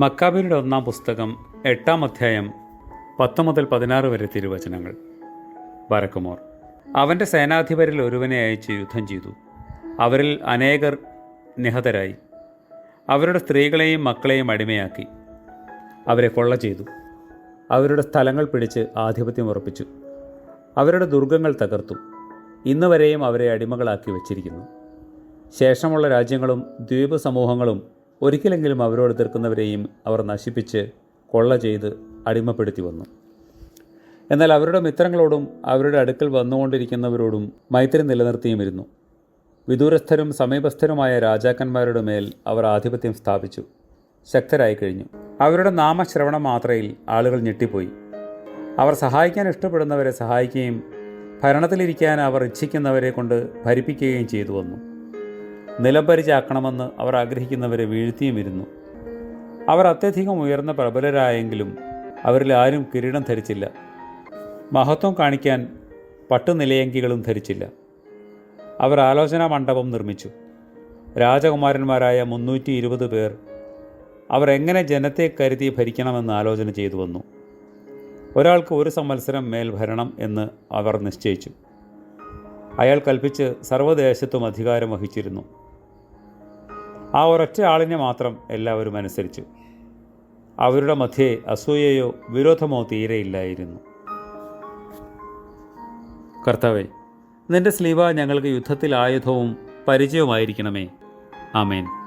മക്കാബിയുടെ ഒന്നാം പുസ്തകം എട്ടാം അധ്യായം പത്ത് മുതൽ പതിനാറ് വരെ തിരുവചനങ്ങൾ. വരക്കുമോർ അവന്റെ സേനാധിപരിൽ ഒരുവനെ അയച്ച് യുദ്ധം ചെയ്തു. അവരിൽ അനേകർ നിഹതരായി. അവരുടെ സ്ത്രീകളെയും മക്കളെയും അടിമയാക്കി. അവരെ കൊള്ള ചെയ്തു. അവരുടെ സ്ഥലങ്ങൾ പിടിച്ച് ആധിപത്യം ഉറപ്പിച്ചു. അവരുടെ ദുർഗങ്ങൾ തകർത്തു. ഇന്ന് വരെയും അവരെ അടിമകളാക്കി വച്ചിരിക്കുന്നു. ശേഷമുള്ള രാജ്യങ്ങളും ദ്വീപ് സമൂഹങ്ങളും ഒരിക്കലെങ്കിലും അവരോട് എതിർക്കുന്നവരെയും അവർ നശിപ്പിച്ച് കൊള്ള ചെയ്ത് അടിമപ്പെടുത്തി വന്നു. എന്നാൽ അവരുടെ മിത്രങ്ങളോടും അവരുടെ അടുക്കൽ വന്നുകൊണ്ടിരിക്കുന്നവരോടും മൈത്രി നിലനിർത്തിയുമിരുന്നു. വിദൂരസ്ഥരും സമീപസ്ഥരുമായ രാജാക്കന്മാരുടെ മേൽ അവർ ആധിപത്യം സ്ഥാപിച്ചു. ശക്തരായി കഴിഞ്ഞു. അവരുടെ നാമശ്രവണ മാത്രയിൽ ആളുകൾ ഞെട്ടിപ്പോയി. അവർ സഹായിക്കാൻ ഇഷ്ടപ്പെടുന്നവരെ സഹായിക്കുകയും ഭരണത്തിലിരിക്കാൻ അവർ ഇച്ഛിക്കുന്നവരെ കൊണ്ട് ഭരിപ്പിക്കുകയും ചെയ്തു വന്നു. നിലംപരിചാക്കണമെന്ന് അവർ ആഗ്രഹിക്കുന്നവരെ വീഴ്ത്തിയും ഇരുന്നു അവർ അത്യധികം ഉയർന്ന പ്രബലരായെങ്കിലും അവരിൽ ആരും കിരീടം ധരിച്ചില്ല. മഹത്വം കാണിക്കാൻ പട്ടുനിലയങ്കികളും ധരിച്ചില്ല. അവർ ആലോചനാ മണ്ഡപം നിർമ്മിച്ചു. രാജകുമാരന്മാരായ മുന്നൂറ്റി ഇരുപത് പേർ അവർ എങ്ങനെ ജനത്തെ കരുതി ഭരിക്കണമെന്ന് ആലോചന ചെയ്തു വന്നു. ഒരാൾക്ക് ഒരു സംവത്സരം മേൽ ഭരണം എന്ന് അവർ നിശ്ചയിച്ചു. അയാൾ കൽപ്പിച്ച് സർവദേശത്തും അധികാരം വഹിച്ചിരുന്നു. ആ ഒരൊറ്റ ആളിനെ മാത്രം എല്ലാവരും അനുസരിച്ചു. അവരുടെ മധ്യേ അസൂയയോ വിരോധമോ തീരെയില്ലായിരുന്നു. കർത്താവെ നിന്റെ സ്ലീവ ഞങ്ങൾക്ക് യുദ്ധത്തിൽ ആയുധവും പരിചയവുമായിരിക്കണമേ. ആമേൻ.